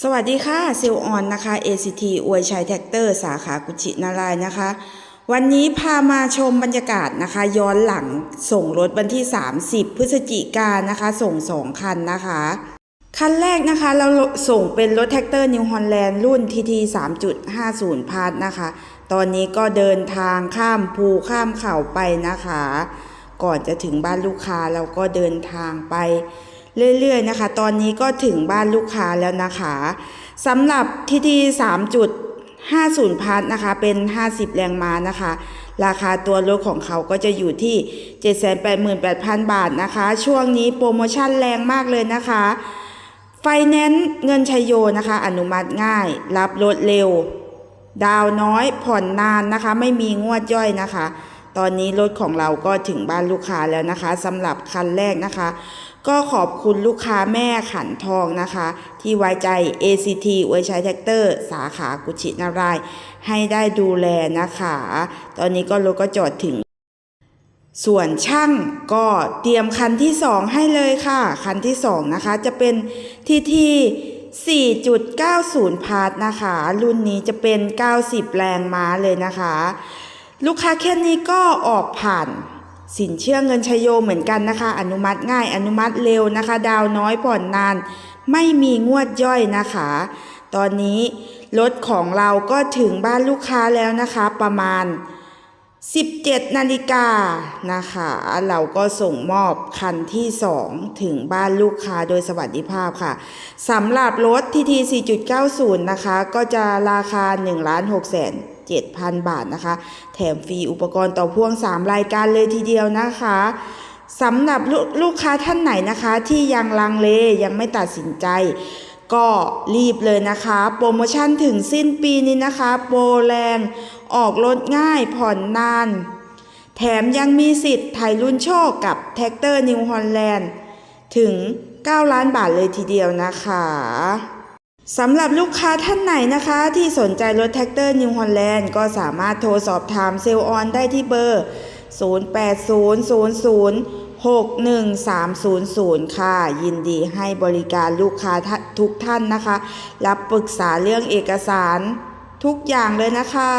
สวัสดีค่ะเซลออนนะคะ ACT อวยชัยแท็กเตอร์สาขากุชินารายนะคะ วันนี้พามาชมบรรยากาศนะคะ ย้อนหลังส่งรถวันที่ 30 พฤศจิกายนนะคะ ส่ง2คันนะคะ คันแรกนะคะเราส่งเป็นรถแท็กเตอร์นิวฮอลแลนด์รุ่น TT 3.50 พาร์ทนะคะ ตอนนี้ก็เดินทางข้ามภูข้ามเขาไปนะคะ ก่อนจะถึงบ้านลูกค้าเราก็เดินทางไป เรื่อยๆนะคะ ตอนนี้ก็ถึงบ้านลูกค้าแล้วนะคะสำหรับทีที3.50พัทนะคะ เป็น 50 แรงม้านะคะ ราคาตัวรถของเขาก็จะอยู่ที่ 788,000 บาทนะคะ ช่วงนี้โปรโมชั่นแรงมากเลยนะคะ ไฟแนนซ์เงินชัยโยนะคะ อนุมัติง่าย รับรถเร็ว ดาวน้อยผ่อนนานนะคะ ไม่มีงวดย่อยนะคะ ตอนนี้รถของเราก็ถึงบ้านลูกค้าแล้วนะคะสำหรับคันแรกนะคะ ก็ขอบคุณลูกค้าแม่ขันทองนะคะ ที่ไว้ใจ ACT อวชัยแท็กเตอร์ สาขากุชินาราย ให้ได้ดูแลนะคะ ตอนนี้ก็รถก็จอดถึง ส่วนช่างก็เตรียมคันที่สองให้เลยค่ะ คันที่สองนะคะจะเป็นทีที4.90 พาร์ทนะคะ รุ่นนี้จะเป็น 90 แรงม้าเลยนะคะ ลูกค้าแค่นี้ก็ออกผ่าน สินเชื่อเงินชยโยเหมือนกันนะคะ อนุมัติง่ายอนุมัติเร็วนะคะ ดาวน้อยผ่อนนาน ไม่มีงวดย่อยนะคะ ตอนนี้รถของเราก็ถึงบ้านลูกค้าแล้วนะคะ ประมาณ 17นาฬิกานะคะ เราก็ส่งมอบคันที่ 2 ถึงบ้านลูกค้าโดยสวัสดิภาพค่ะสำหรับรถทีที4.90 นะคะ ก็จะราคา 1 6 7 7,000 บาทนะคะ แถมฟรีอุปกรณ์ต่อพ่วง 3 รายการเลยทีเดียวนะคะสำหรับลลูกค้าท่านไหนนะคะที่ยังลังเลยังไม่ตัดสินใจ ก็รีบเลยนะคะ โปรโมชั่นถึงสิ้นปีนี้นะคะ โปรแรงออกรถง่ายผ่อนนาน แถมยังมีสิทธิ์ถ่ายรุ่นโชคกับแท็กเตอร์นิวฮอลแลนด์ถึง 9 ล้านบาทเลยทีเดียวนะคะ สำหรับลูกค้าท่านไหนนะคะ ที่สนใจรถแท็กเตอร์นิวฮอลแลนด์ก็สามารถโทรสอบถามเซลล์ออนได้ที่เบอร์ 0800061300 ค่ะ ยินดีให้บริการลูกค้าทุกท่านนะคะ รับปรึกษาเรื่องเอกสารทุกอย่างเลยนะคะ